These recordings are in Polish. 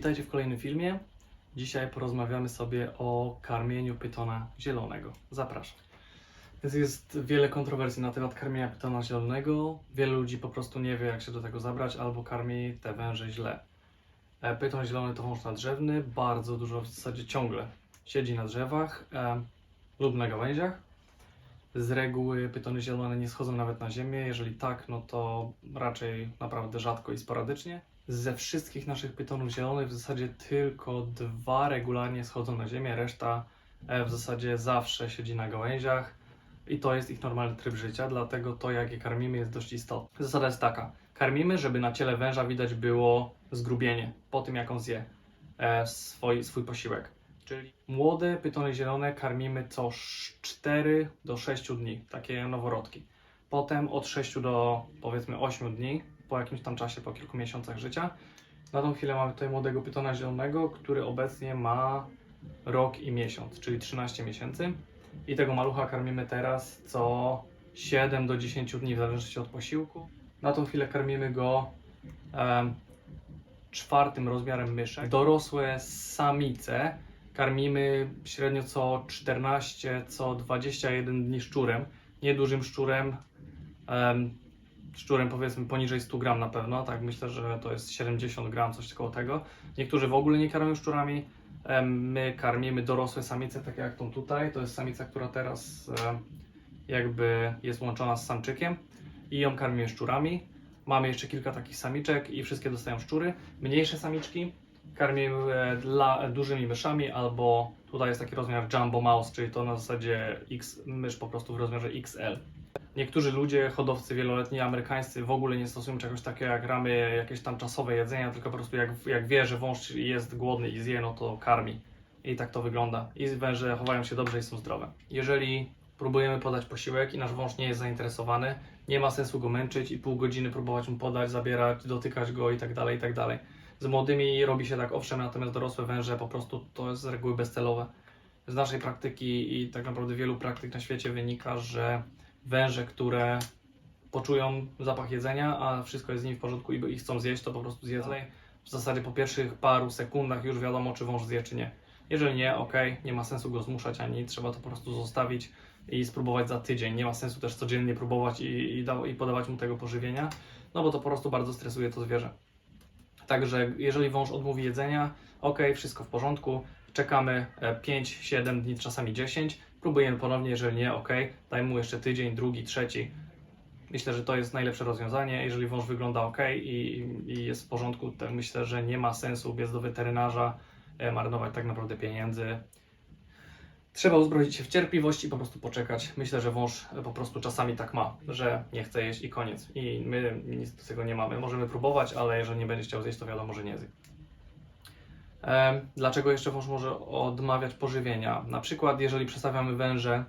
Witajcie w kolejnym filmie. Dzisiaj porozmawiamy sobie o karmieniu pytona zielonego. Zapraszam. Więc jest wiele kontrowersji na temat karmienia pytona zielonego. Wiele ludzi po prostu nie wie, jak się do tego zabrać, albo karmi te węże źle. E, Pyton zielony to wąż nadrzewny, bardzo dużo w zasadzie ciągle siedzi na drzewach e, lub na gałęziach. Z reguły pytony zielone nie schodzą nawet na ziemię. Jeżeli tak, no to raczej naprawdę rzadko i sporadycznie. Ze wszystkich naszych pytonów zielonych w zasadzie tylko dwa regularnie schodzą na ziemię, reszta e, w zasadzie zawsze siedzi na gałęziach i to jest ich normalny tryb życia, dlatego to jak je karmimy jest dość istotne. Zasada jest taka, karmimy, żeby na ciele węża widać było zgrubienie po tym jak on zje e, swój, swój posiłek. Czyli młode pytony zielone karmimy co 4 do 6 dni, takie noworodki. Potem od 6 do powiedzmy 8 dni, po jakimś tam czasie, po kilku miesiącach życia. Na tą chwilę mamy tutaj młodego pytona zielonego, który obecnie ma rok i miesiąc, czyli 13 miesięcy. I tego malucha karmimy teraz co 7 do 10 dni, w zależności od posiłku. Na tą chwilę karmimy go em, czwartym rozmiarem myszek. Dorosłe samice karmimy średnio co 14, co 21 dni szczurem. Niedużym szczurem, em, szczurem powiedzmy poniżej 100 gram na pewno, tak myślę, że to jest 70 gram, coś koło tego. Niektórzy w ogóle nie karmią szczurami. My karmimy dorosłe samice, takie jak tą tutaj. To jest samica, która teraz em, jakby jest łączona z samczykiem i ją karmimy szczurami. Mamy jeszcze kilka takich samiczek i wszystkie dostają szczury. Mniejsze samiczki karmimy e, dla, dużymi myszami albo tutaj jest taki rozmiar Jumbo Mouse, czyli to na zasadzie X, mysz po prostu w rozmiarze XL. Niektórzy ludzie, hodowcy wieloletni amerykańscy w ogóle nie stosują czegoś takiego jak ramy, jakieś tam czasowe jedzenia, tylko po prostu jak, jak wie, że wąż jest głodny i zje, no to karmi. I tak to wygląda. I węże chowają się dobrze i są zdrowe. Jeżeli próbujemy podać posiłek i nasz wąż nie jest zainteresowany, nie ma sensu go męczyć i pół godziny próbować mu podać, zabierać, dotykać go i tak dalej, i tak dalej. Z młodymi robi się tak owszem, natomiast dorosłe węże po prostu to jest z reguły bezcelowe. Z naszej praktyki i tak naprawdę wielu praktyk na świecie wynika, że węże, które poczują zapach jedzenia, a wszystko jest z nimi w porządku i i chcą zjeść, to po prostu zjedzą. W zasadzie po pierwszych paru sekundach już wiadomo, czy wąż zje, czy nie. Jeżeli nie, ok, nie ma sensu go zmuszać ani trzeba to po prostu zostawić i spróbować za tydzień. Nie ma sensu też codziennie próbować i, i, da, i podawać mu tego pożywienia, no bo to po prostu bardzo stresuje to zwierzę. Także jeżeli wąż odmówi jedzenia, ok, wszystko w porządku, czekamy e, 5-7 dni, czasami 10, próbujemy ponownie, jeżeli nie, ok, daj mu jeszcze tydzień, drugi, trzeci. Myślę, że to jest najlepsze rozwiązanie. Jeżeli wąż wygląda ok i, i jest w porządku, to myślę, że nie ma sensu biec do weterynarza, e, marnować tak naprawdę pieniędzy. Trzeba uzbroić się w cierpliwość i po prostu poczekać. Myślę, że wąż po prostu czasami tak ma, że nie chce jeść i koniec. I my nic do tego nie mamy. Możemy próbować, ale jeżeli nie będzie chciał zjeść, to wiadomo, że nie zje. Em, Dlaczego jeszcze wąż może odmawiać pożywienia? Na przykład, jeżeli przestawiamy węże,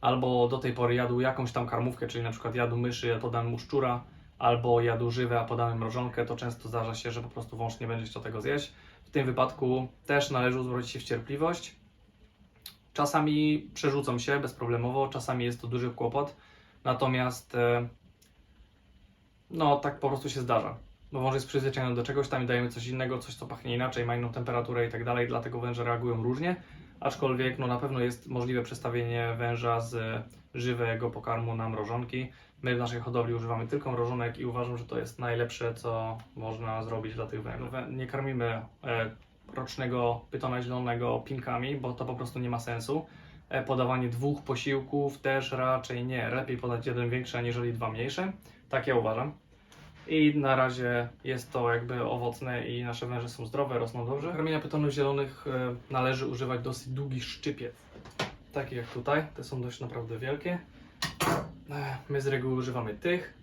albo do tej pory jadł jakąś tam karmówkę, czyli na przykład jadł myszy, podamy mu szczura, albo jadł żywe, a podamy mrożonkę, to często zdarza się, że po prostu wąż nie będzie chciał tego zjeść. W tym wypadku też należy uzbroić się w cierpliwość. Czasami przerzucą się bezproblemowo, czasami jest to duży kłopot, natomiast e, no tak po prostu się zdarza. Bo wąż jest przyzwyczajony do czegoś, tam i dajemy coś innego, coś co pachnie inaczej, ma inną temperaturę i tak dalej, dlatego węże reagują różnie. Aczkolwiek no, na pewno jest możliwe przestawienie węża z żywego pokarmu na mrożonki. My w naszej hodowli używamy tylko mrożonek i uważam, że to jest najlepsze, co można zrobić dla tych węży. Wę- Nie karmimy e, rocznego pytona zielonego pinkami, bo to po prostu nie ma sensu. E, podawanie dwóch posiłków też raczej nie. Lepiej podać jeden większy, aniżeli dwa mniejsze. Tak ja uważam. I na razie jest to jakby owocne i nasze węże są zdrowe, rosną dobrze. Karmienia pytonów zielonych e, należy używać dosyć długi szczypiec. Taki jak tutaj, te są dość naprawdę wielkie. E, My z reguły używamy tych,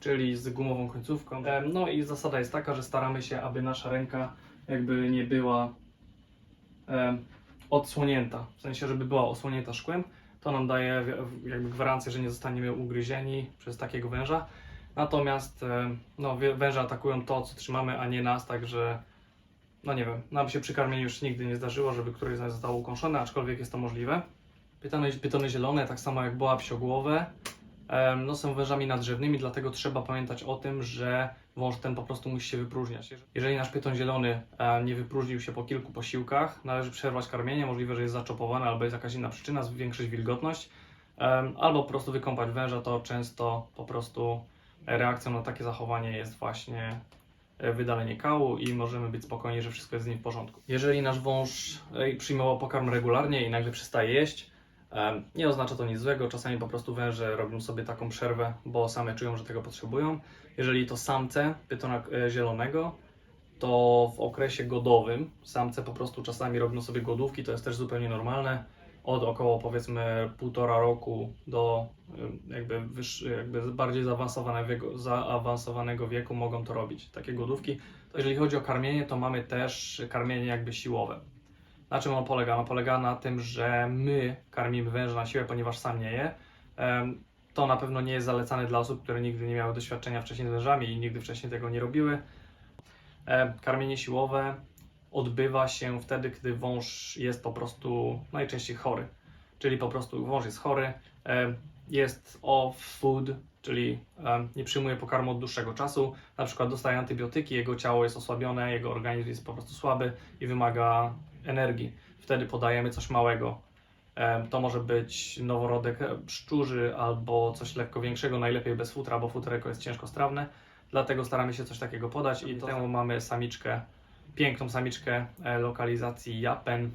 czyli z gumową końcówką. E, No i zasada jest taka, że staramy się, aby nasza ręka jakby nie była odsłonięta, w sensie, żeby była osłonięta szkłem. To nam daje jakby gwarancję, że nie zostaniemy ugryzieni przez takiego węża. Natomiast e, no, węże atakują to, co trzymamy, a nie nas, także no nie wiem, nam się przy karmieniu już nigdy nie zdarzyło, żeby któreś z nas zostało ukąszone, aczkolwiek jest to możliwe. Pytony, pytony zielone, tak samo jak boła psiogłowe, no, są wężami nadrzewnymi, dlatego trzeba pamiętać o tym, że wąż ten po prostu musi się wypróżniać. Jeżeli nasz pyton zielony e, nie wypróżnił się po kilku posiłkach, należy przerwać karmienie, możliwe, że jest zaczopowany albo jest jakaś inna przyczyna, zwiększyć wilgotność, albo po prostu wykąpać węża, to często po prostu reakcją na takie zachowanie jest właśnie e, wydalenie kału i możemy być spokojni, że wszystko jest z nim w porządku. Jeżeli nasz wąż e, przyjmował pokarm regularnie i nagle przestaje jeść, nie oznacza to nic złego. Czasami po prostu węże robią sobie taką przerwę, bo same czują, że tego potrzebują. Jeżeli to samce pytona e, zielonego, to w okresie godowym samce po prostu czasami robią sobie głodówki, to jest też zupełnie normalne. Od około powiedzmy półtora roku do jakby, wyższy, jakby bardziej zaawansowanego wieku, mogą to robić, takie głodówki. To jeżeli chodzi o karmienie, to mamy też karmienie jakby siłowe. Na czym on polega? On polega na tym, że my karmimy węża na siłę, ponieważ sam nie je. To na pewno nie jest zalecane dla osób, które nigdy nie miały doświadczenia wcześniej z wężami i nigdy wcześniej tego nie robiły. Karmienie siłowe odbywa się wtedy, gdy wąż jest po prostu najczęściej chory. Czyli po prostu wąż jest chory, jest off food, czyli nie przyjmuje pokarmu od dłuższego czasu, na przykład dostaje antybiotyki, jego ciało jest osłabione, jego organizm jest po prostu słaby i wymaga energii. Wtedy podajemy coś małego. To może być noworodek szczurzy albo coś lekko większego, najlepiej bez futra, bo futereko jest ciężko strawne. Dlatego staramy się coś takiego podać i temu mamy samiczkę, piękną samiczkę e, lokalizacji Japen.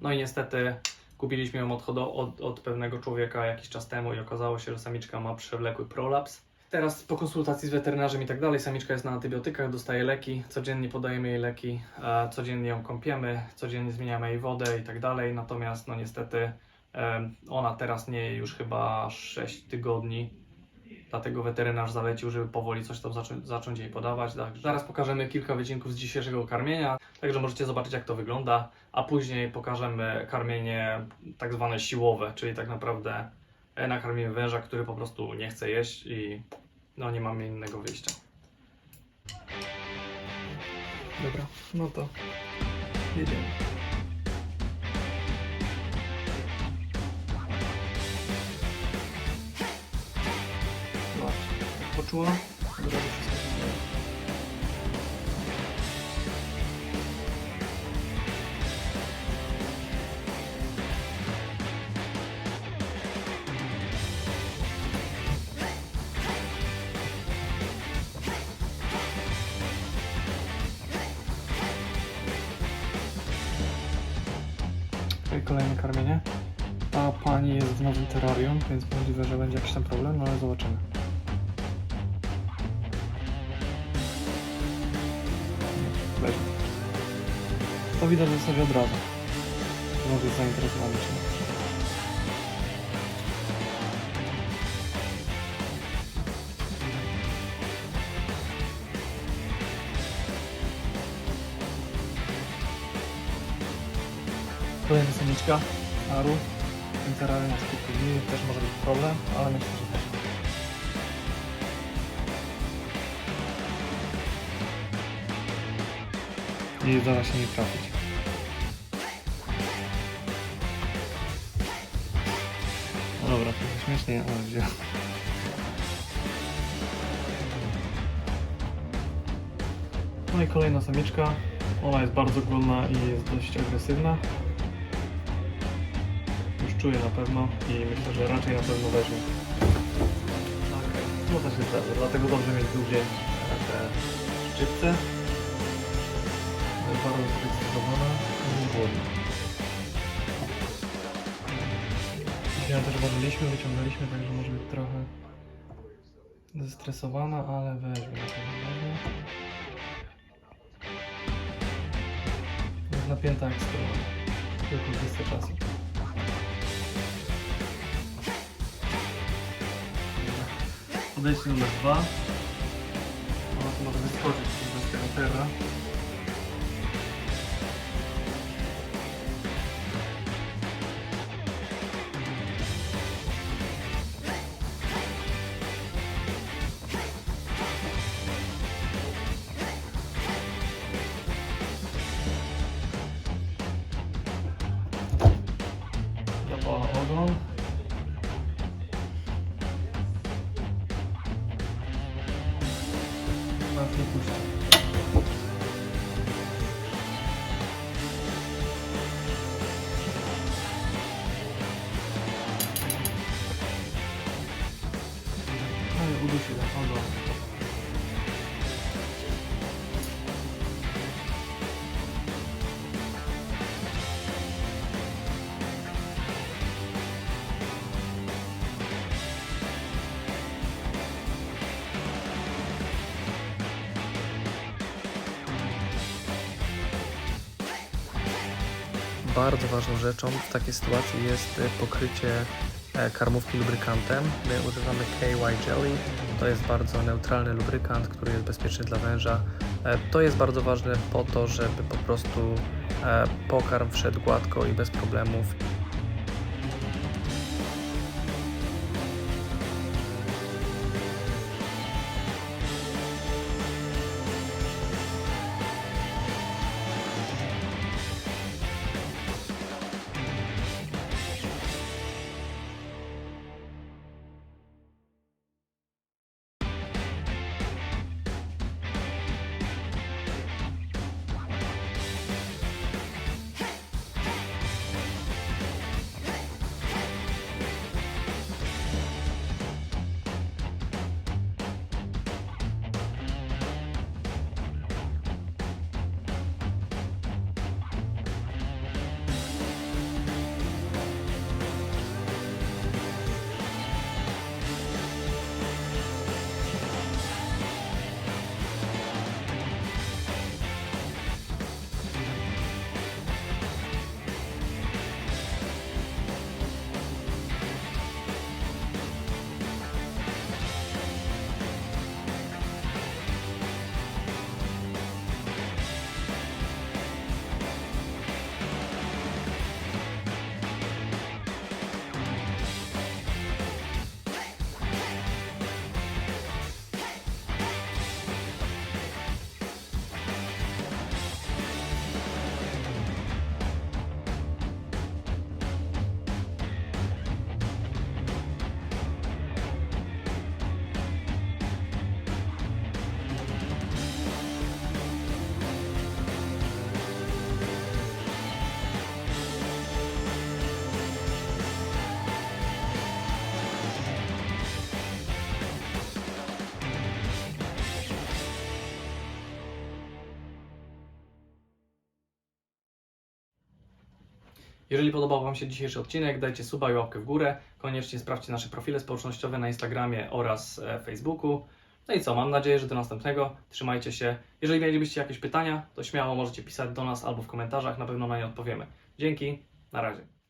No i niestety kupiliśmy ją od, od, od pewnego człowieka jakiś czas temu i okazało się, że samiczka ma przewlekły prolaps. Teraz po konsultacji z weterynarzem i tak dalej, samiczka jest na antybiotykach, dostaje leki, codziennie podajemy jej leki, codziennie ją kąpiemy, codziennie zmieniamy jej wodę i tak dalej. Natomiast no niestety ona teraz nie już chyba 6 tygodni, dlatego weterynarz zalecił, żeby powoli coś tam zaczą- zacząć jej podawać. Tak. Zaraz pokażemy kilka wycinków z dzisiejszego karmienia, także możecie zobaczyć jak to wygląda, a później pokażemy karmienie tak zwane siłowe, czyli tak naprawdę e, nakarmimy węża, który po prostu nie chce jeść i no nie mamy innego wyjścia. Dobra, no to jedziemy. Dzieje. Tutaj kolejne karmienie. A pani jest w nowym terrarium, więc możliwe, że będzie jakiś tam problem, no ale zobaczymy. To widać w zasadzie od razu. Zainteresowany czy nie. Kolejna samiczka, Aru. Jest kilku dni, też może być problem, ale myślę, że też. I zdarza się nie trafić. Dobra, to śmiesznie, ale wziął. No i kolejna samiczka. Ona jest bardzo głodna i jest dość agresywna. Już czuję na pewno i myślę, że raczej na pewno weźmie. No też jest dobrze, dlatego dobrze mieć długie e, te szczypce. Bardzo zdecydowana i głodna. Ją też ważyliśmy, wyciągnęliśmy, także może być trochę zestresowana, ale weźmie na pewno. Jest napięta jak strona. Tylko kwestia czasu. Podejście numer dwa. Ona może wyskoczyć z tego carvão. Aqui bardzo ważną rzeczą w takiej sytuacji jest e, pokrycie e, karmówki lubrykantem. My używamy KY Jelly. To jest bardzo neutralny lubrykant, który jest bezpieczny dla węża. E, To jest bardzo ważne po to, żeby po prostu pokarm wszedł gładko i bez problemów. Jeżeli podobał Wam się dzisiejszy odcinek, dajcie suba i łapkę w górę. Koniecznie sprawdźcie nasze profile społecznościowe na Instagramie oraz e, Facebooku. No i co, mam nadzieję, że do następnego. Trzymajcie się. Jeżeli mielibyście jakieś pytania, to śmiało możecie pisać do nas albo w komentarzach, na pewno na nie odpowiemy. Dzięki, na razie.